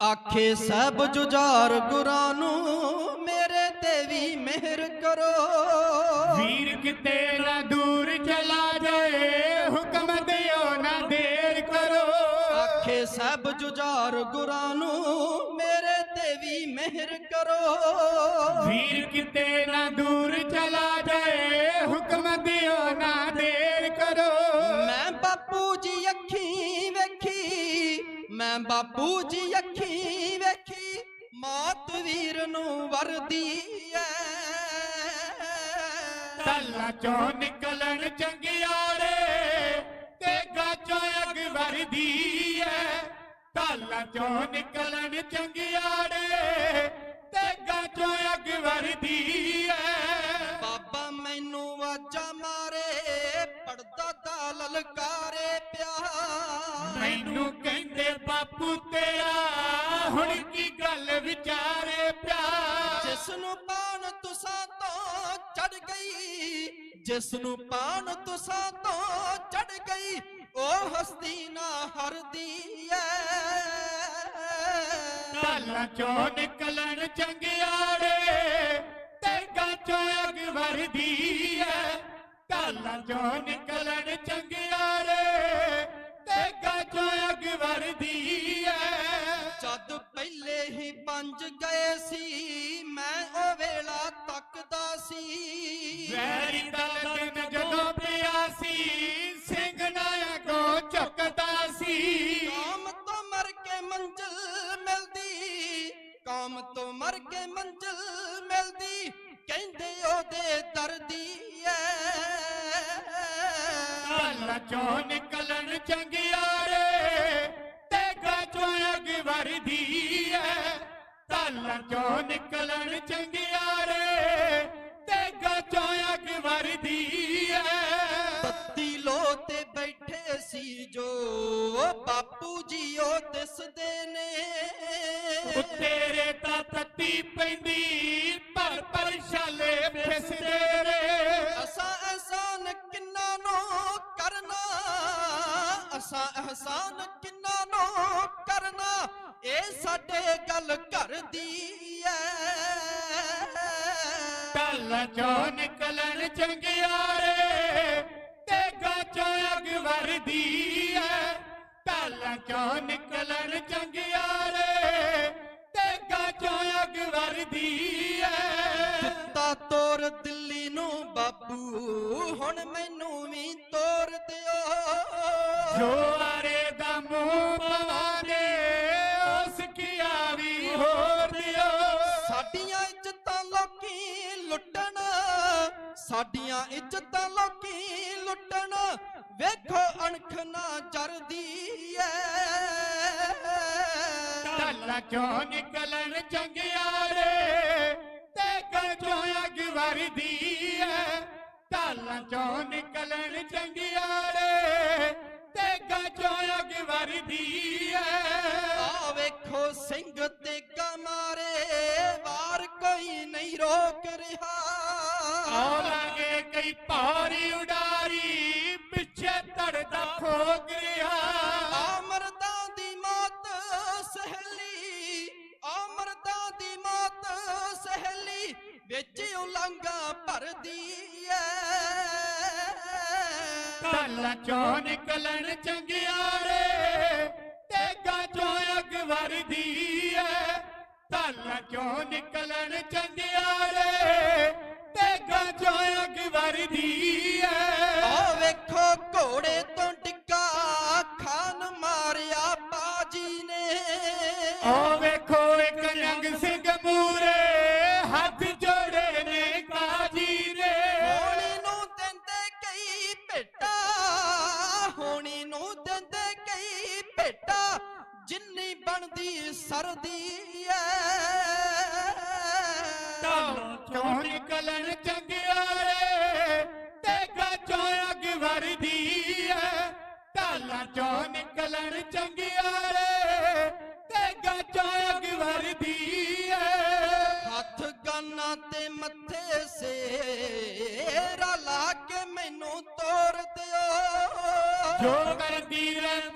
ਆਖੇ ਸਭ ਜੁਝਾਰ ਗੁਰਾਂ ਨੂੰ ਮੇਰੇ ਤੇ ਵੀ ਮਿਹਰ ਕਰੋ। ਵੀਰ ਕਿਤੇ ਨਾ ਦੂਰ ਚਲਾ ਜਾਏ ਹੁਕਮ ਦਿਓ ਨਾ ਦੇਰ ਕਰੋ। ਆਖੇ ਸਭ ਜੁਝਾਰ ਗੁਰਾਂ ਨੂੰ ਮੇਰੇ ਤੇ ਵੀ ਮਿਹਰ ਕਰੋ। ਵੀਰ ਕਿਤੇ ਨਾ ਦੂਰ ਚਲਾ ਜਾਏ ਹੁਕਮ ਦਿਓ ਨਾ ਦੇਰ ਕਰੋ। ਮੈਂ ਬਾਪੂ ਜੀ ਅੱਖੀ ਵੇਖੀ ਮੈਂ ਬਾਪੂ ਜੀ ਅੱਖੀ ਵਰਦੀ ਐ ਤੱਲਾ ਚੋਂ ਨਿਕਲਣ ਚੰਗਿਆੜੇ ਤੇ ਗਾਚੋਂ ਅਗ ਵਰਦੀ ਐ ਤੱਲਾ ਚੋਂ ਨਿਕਲਣ ਚੰਗਿਆੜੇ ਤੇ ਗਾਚੋਂ ਅਗ ਵਰਦੀ ਐ ਬਾਬਾ ਮੈਨੂੰ ਵਾਜਾ ਮਾਰੇ ਪੜਦਾ ਦਾ ਲਲਕਾਰੇ ਪਿਆ। ਮੈਨੂੰ ਕਹਿੰਦੇ ਬਾਪੂ ਤੇਰਾ ਨੂੰ ਪਾਣ ਤੁਸਾਂ ਤੋਂ ਚੜ ਗਈ ਜਿਸ ਨੂੰ ਪਾਣ ਤੁਸਾਂ ਤੋਂ ਚੜ ਗਈ, ਉਹ ਹਸਤੀ ਨਾ ਹਰਦੀ ਐ। ਢਾਲਾਂ ਚੋਂ ਨਿਕਲਣ ਚੰਗਿਆੜੇ, ਤੇਗਾ ਚੋਂ ਅਗ ਵਰਦੀ ਐ। ਢਾਲਾਂ ਚੋਂ ਨਿਕਲਣ ਚੰਗਿਆੜੇ, ਤੇਗਾ ਚੋਂ ਅਗ ਵਰਦੀ ਜਦ ਪਹਿਲੇ ਹੀ ਪੰਜ ਗਏ ਸੀ ਮੈਂ ਉਹ ਵੇਲਾ ਤੱਕਦਾ ਸੀ। ਵੈਰੀ ਦਾ ਦਿਨ ਜਦੋਂ ਪਿਆ ਸੀ ਸਿੰਘ ਨਾਇਕੋ ਝੁਕਦਾ ਸੀ। ਕਾਮ ਤੋਂ ਮਰ ਕੇ ਮੰਜ਼ਿਲ ਮਿਲਦੀ ਕਾਮ ਤੋਂ ਮਰ ਕੇ ਮੰਜ਼ਿਲ ਮਿਲਦੀ ਕਹਿੰਦੇ ਉਹਦੇ ਦਰਦੀ ਐ। ਢਾਲਾਂ ਚੋਂ ਨਿਕਲਣ ਚੰਗਿਆੜੇ ਤੇ ਅਗ ਵਰਦੀ ਐ। ਢਾਲਾਂ ਚੋਂ ਨਿਕਲਣ ਚੰਗਿਆੜੇ ਤੇ ਗਾਚੋਂ ਅਗ ਵਰਦੀ ਐ। ਤੱਤੀ ਲੋ ਤੇ ਬੈਠੇ ਸੀ ਜੋ ਬਾਪੂ ਜੀ ਉਹ ਦਿਸਦੇ ਨੇ। ਤੇਰੇ ਤਾਂ ਤੱਤੀ ਪੈਂਦੀ ਪਰ ਪਰ ਛਾਲੇ ਫਿਸਦੇ ਰੇ ਅਸਾਂ ਅਹਿਸਾਨ ਕਿੰਨਾ ਨੂੰ ਕਰਨਾ? ਇਹ ਸਾਡੇ ਗੱਲ ਘਰ ਦੀ ਐ। ਢਾਲਾਂ ਚੋਂ ਨਿਕਲਣ ਚੰਗਿਆੜੇ ਤੇ ਗਾਚੋਂ ਅਗ ਵਰਦੀ ਐ। ਢਾਲਾਂ ਚੋਂ ਨਿਕਲਣ ਚੰਗਿਆੜੇ ਤੇ ਗਾਚੋਂ ਅਗ ਵਰਦੀ ਐ। ਤਾ ਤੋਰ ਦਿੱਲੀ ਨੂੰ ਬਾਪੂ ਹੁਣ ਮੈਨੂੰ ਵੀ ਜੋ ਆਰੇ ਦਾ ਮੂੰਹ ਪਵਾਦੇ ਉਸ ਕੀਆ ਵੀ ਹੋਰ ਦਿਓ। ਸਾਡੀਆਂ ਇੱਜ਼ਤਾਂ ਲੋਕੀ ਲੁੱਟਣ ਸਾਡੀਆਂ ਇੱਜ਼ਤਾਂ ਲੋਕੀ ਲੁੱਟਣ। ਵੇਖੋ ਅਣਖ ਨਾ ਜਰਦੀ ਐ। ਢਾਲਾਂ ਚੋਂ ਨਿਕਲਣ ਚੰਗਿਆੜੇ ਤੇ ਗਾਚੋਂ ਅਗ ਵਰਦੀ ਐ? ਢਾਲਾਂ ਚੋਂ ਨਿਕਲਣ ਚੰਗਿਆੜੇ ਤੇ ਗਾਚੋਂ ਅਗ ਵਰਦੀ ਐ। ਆ ਵੇਖੋ ਸਿੰਘ ਤੇ ਕਮਾਰੇ ਵਾਰ ਕੋਈ ਨਹੀਂ ਰੋਕ ਰਿਹਾ। ਆਵਾਂਗੇ ਕਈ ਭਾਰੀ ਉਡਾਰੀ ਪਿੱਛੇ ਧੜਦਾ ਖੋਗ ਰਿਹਾ। ਆਮਰਦਾਂ ਦੀ ਮੌਤ ਸਹੇਲੀ ਆਮਰਦਾਂ ਦੀ ਮੌਤ ਸਹੇਲੀ ਵਿੱਚ ਉਲੰਘਾ ਭਰਦੀ ਐ। ਢਾਲਾਂ ਚੋਂ ਨਿਕਲਣ ਚੰਗਿਆੜੇ ਤੇ ਗਾਚੋਂ ਅੱਗ ਵਰਦੀ ਐ ਢਾਲਾਂ ਚੋਂ ਨਿਕਲਣ ਚੰਗਿਆੜੇ ਤੇ ਗਾਚੋਂ ਅਗ ਵਰਦੀ ਐ ਆ ਵੇਖੋ ਘੋੜੇ ਸਰਦੀ ਐ ਢਾਲਾਂ ਚੋਂ ਨਿਕਲਣ ਚੰਗਿਆੜੇ ਤੇ ਗਾਚੋਂ ਅਗ ਵਰਦੀ ਐ ਢਾਲਾਂ ਚੋਂ ਨਿਕਲਣ ਚੰਗਿਆੜੇ ਤੇ ਗਾਚੋਂ ਅਗ ਵਰਦੀ ਐ ਹੱਥ ਗਾਨਾਂ ਤੇ ਮੱਥੇ ਸੇਰਾ ਲਾ ਕੇ ਮੈਨੂੰ ਤੋਰ ਦਿਓ। ਜੋ ਕਰਦੀ ਰਹਿ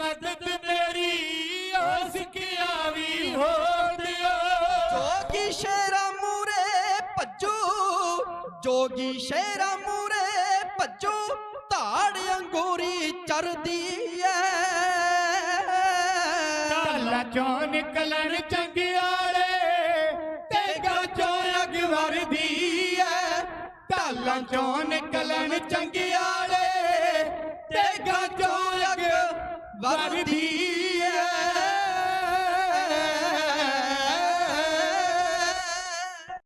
ਸ਼ੇਰਾ ਮੂਰੇ ਭੱਜੂ, ਜੋਗੀ ਸ਼ੇਰਾ ਮੂਰੇ ਭੱਜੂ, ਧਾੜ ਅੰਗੂਰੀ ਚਰਦੀ ਐ। ਢਾਲਾਂ ਚੋਂ ਨਿਕਲਣ ਚੰਗਿਆੜੇ ਤੇ ਗਾਜੋਂ ਅਗ ਵਰਦੀ ਐ। ਢਾਲਾਂ ਚੋਂ ਨਿਕਲਣ ਚੰਗਿਆੜੇ ਤੇ ਗਾਜੋਂ ਅਗ ਵਰਦੀ ਐ।